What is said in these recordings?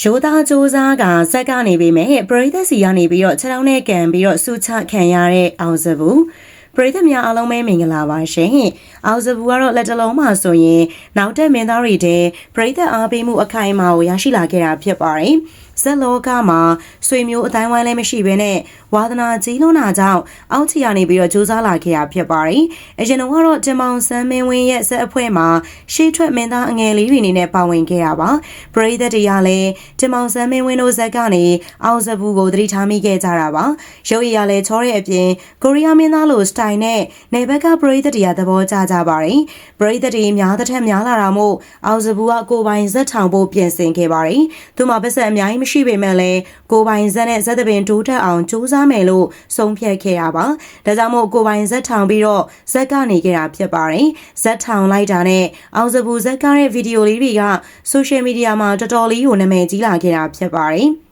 ရိုးသားစူးစားကဇက်ကနေပြီးမဲ့ပရိသတ်စီကနေပြီးတော့ခြေထောက်နဲ့ကန်ပြီးတော့စူချခံရတဲ့အောင်စဘူးပရိသတ်များအားလုံးပဲမင်္ဂလာပါရှင်။အောင်စဘူးကတော့လက်တလုံးမှာဆိုရင်နောက်တက်မင်းသားတွေတဲ့ပရိသတ်အားပေးမှုအခိုင်အမာကိုရရှိလာခဲ့တာဖြစ်ပါတယ်။ ဇက်လောကမှာဆွေမျိုးအတိုင်းဝိုင်းလည်းမရှိဘဲနဲ့ဝါသနာကြီးလွန်းတာကြောင့်အောက်ချီရနေပြီးတော့စူးစမ်းလာခဲ့တာဖြစ်ပါတယ်။အရင်ကတော့တင်မောင်ဆန်းမင်းဝင်းရဲ့ဇက်အဖွဲ့မှာရှေးထွက်မင်းသားအငယ်လေးတွေအနေနဲ့ပါဝင်ခဲ့တာပါ။ပရိသတ်တွေကလည်းတင်မောင်ဆန်းမင်းဝင်းတို့ဇက်ကနေအောင်စဘူးကိုသတိထားမိခဲ့ကြတာပါ။ရုပ်ရည်ရလည်းချောတဲ့အပြင်ကိုရီးယားမင်းသားလိုစတိုင်နဲ့နေဘက်ကပရိသတ်တွေကသဘောကျကြပါတယ်။ပရိသတ်တွေများတဲ့ထက်များလာတာမို့အောင်စဘူးကကိုပိုင်ဇက်ထောင်ဖို့ပြင်ဆင်ခဲ့ပါတယ်။သူမှပတ်ဆက်အများကြီးမရှိပေမဲ့လည်းကိုပိုင်ဇက်နဲ့ဇက်သပင်တိုးတက်အောင်စူးစမ်းမယ်လို့ဆုံးဖြတ်ခဲ့တာပါ။ဒါကြောင့်မို့ကိုပိုင်ဇက်ထောင်ပြီးတော့ဇက်ကနေခဲ့တာဖြစ်ပါတယ်။ဇက်ထောင်လိုက်တာနဲ့အောင်စပူဇက်ကားတဲ့ဗီဒီယိုလေးတွေကဆိုရှယ်မီဒီယာမှာတော်တော်လေးကိုနာမည်ကြီးလာခဲ့တာဖြစ်ပါတယ်။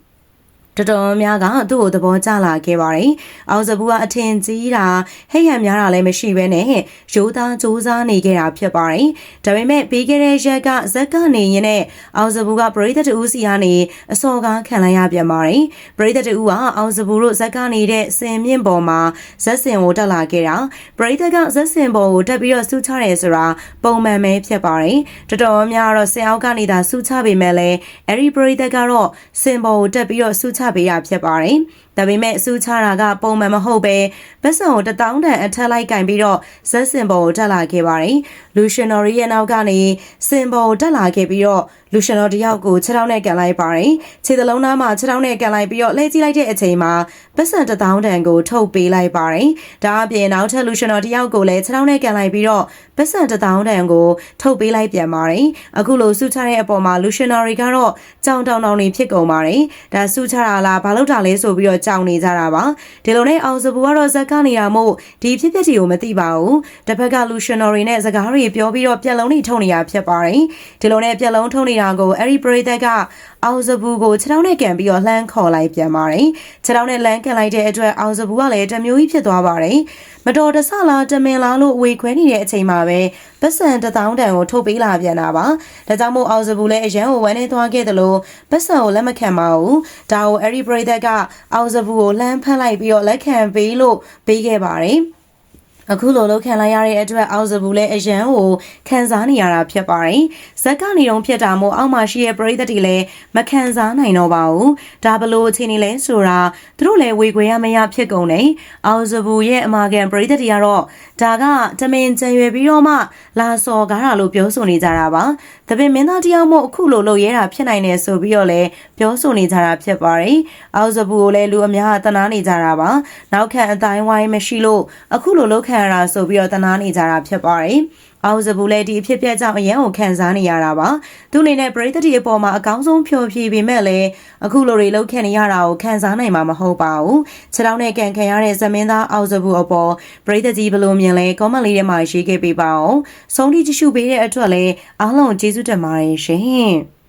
တော်တော်များကသူ့ကိုသဘောကျလာခဲ့ပါတယ်။အောင်စပူကအထင်ကြီးတာဟိတ်ဟန်များတာလည်းမရှိဘဲနဲ့ရိုးသားစူးစမ်းနေခဲ့တာဖြစ်ပါတယ်။ဒါပေမဲ့ပြီးခဲ့တဲ့ရက်ကဇက်ကနေရင်နဲ့အောင်စပူကပရိသတ်တူစီကနေအစော်ကားခံလိုက်ရပြန်ပါတယ်။ပရိသတ်တူကအောင်စပူတို့ဇက်ကနေတဲ့စင်မြင့်ပေါ်မှာဇက်စင်ကိုတက်လာခဲ့တာပရိသတ်ကဇက်စင်ပေါ်ကိုတက်ပြီးတော့စူးချတယ်ဆိုတာပုံမှန်ပဲဖြစ်ပါတယ်။တော်တော်များတော့စင်အောက်ကနေသာစူးချပေမဲ့လည်းအဲ့ဒီပရိသတ်ကတော့စင်ပေါ်ကိုတက်ပြီးတော့စူးချပေးရဖြစ်ပါတယ်။ ဒါပေမဲ့အစူးချတာကပုံမှန်မဟုတ်ပဲပတ်စံကိုတထောင်တန်အထက်လိုက်ကင်ပြီးတော့ဇက်စင်ပေါ်ကိုတက်လာခဲ့ပါတယ်။လူရှင်တော်ရဲ့နောက်ကနေစင်ပေါ်ကိုတက်လာခဲ့ပြီးတော့လူရှင်တော်တယောက်ကိုခြေထောက်နဲ့ကန်လိုက်ပါတယ်။ခြေသလုံးသားမှာခြေထောက်နဲ့ကန်လိုက်ပြီးတော့လှည့်ကြည့်လိုက်တဲ့အချိန်မှာပတ်စံတထောင်တန်ကိုထုတ်ပေးလိုက်ပါတယ်။ဒါအပြင်နောက်ထပ်လူရှင်တော်တယောက်ကိုလည်းခြေထောက်နဲ့ကန်လိုက်ပြီးတော့ပတ်စံတထောင်တန်ကိုထုတ်ပေးလိုက်ပြန်ပါတယ်။အခုလိုစုချတဲ့အပေါ်မှာလူရှင်တော်တွေကတော့ကြောင်တောင်တောင်နေဖြစ်ကုန်ပါတယ်။ဒါစုချတာလားဘာလို့တာလဲဆိုပြီးတော့ကြောင်နေကြတာပါဒီလိုနဲ့အောင်စပူကတော့ဇက်ကနေရမို့ဒီဖြစ်ဖြစ်တီကိုမသိပါဘူးတစ်ဖက်ကလူရှင်တော်တွေနဲ့စကားတွေပြောပြီးတော့ပြက်လုံးတွေထုံနေတာဖြစ်ပါတယ်ဒီလိုနဲ့ပြက်လုံးထုံနေတာကိုအဲ့ဒီပရိသတ်ကအောင်စပူကိုခြေထောက်နဲ့ကန်ပြီးတော့လှမ်းခေါ်လိုက်ပြန်ပါတယ်ခြေထောက်နဲ့လှမ်းကန်လိုက်တဲ့အတွက်အောင်စပူကလည်းတမျိုးကြီးဖြစ်သွားပါတယ်မတော်တဆလားတမင်လားလို့ဝေခွဲနေတဲ့အချိန်မှာပဲ ပတ်စံတထောင်တန်ကိုထုတ်ပေးလာပြန်တာပါဒါကြောင့်မို့အောင်စပူလည်းအရန်ကိုဝမ်းနေသွားခဲ့တယ်လို့ပတ်စံကိုလက်မခံပါဘူးဒါကိုအဲ့ဒီပရိသတ်ကအောင်စပူကိုလှမ်းဖက်လိုက်ပြီးတော့လက်ခံပေးလို့ပေးခဲ့ပါတယ် အခုလိုလောက်ခံလိုက်ရတဲ့အတွက်အောက်စဘူးလည်းအရန်ကိုခံစားနေရတာဖြစ်ပါတယ်။ဇက်ကနေတော့ဖြစ်တာမို့အောက်မှာရှိတဲ့ပရိသတ်တွေလည်းမခံစားနိုင်တော့ပါဘူး။ဒါဘလို့အခြေအနေလဲဆိုတာသူတို့လည်းဝေခွေရမရဖြစ်ကုန်တယ်။အောက်စဘူးရဲ့အမာကန်ပရိသတ်တွေကတော့ဒါကတမင်ကြံရွယ်ပြီးတော့မှလာစော်ကားတာလို့ပြောဆိုနေကြတာပါ။တပင်မင်းသားတယောက်မို့အခုလိုလုပ်ရဲတာဖြစ်နိုင်တယ်ဆိုပြီးတော့လည်းပြောဆိုနေကြတာဖြစ်ပါတယ်။အောက်စဘူးကိုလည်းလူအများကတနာနေကြတာပါ။နောက်ခံအတိုင်းဝိုင်းမရှိလို့အခုလိုလုပ်ခံရတာဆိုပြီးတော့တနာနေကြတာဖြစ်ပါတယ်။အောင်စဘူးလည်းဒီအဖြစ်ပြက်ကြောင့်အရန်ကိုခံစားနေရတာပါ။သူအနေနဲ့ပရိသတ်တွေအပေါ်မှာအကောင်းဆုံးဖြောဖြေပေမဲ့လည်းအခုလိုတွေလောက်ခံနေရတာကိုခံစားနိုင်မှာမဟုတ်ပါဘူး။ခြေထောက်နဲ့ကန်ခံရတဲ့ဇမင်းသားအောင်စဘူးအပေါ်ပရိသတ်ကြီးဘလို့မြင်လဲ comment လေးထဲမှာရေးခဲ့ပေးပါအောင်။ဆုံးထိကြည့်ရှုပေးတဲ့အတွက်လည်းအားလုံးကျေးဇူးတင်ပါတယ်ရှင်။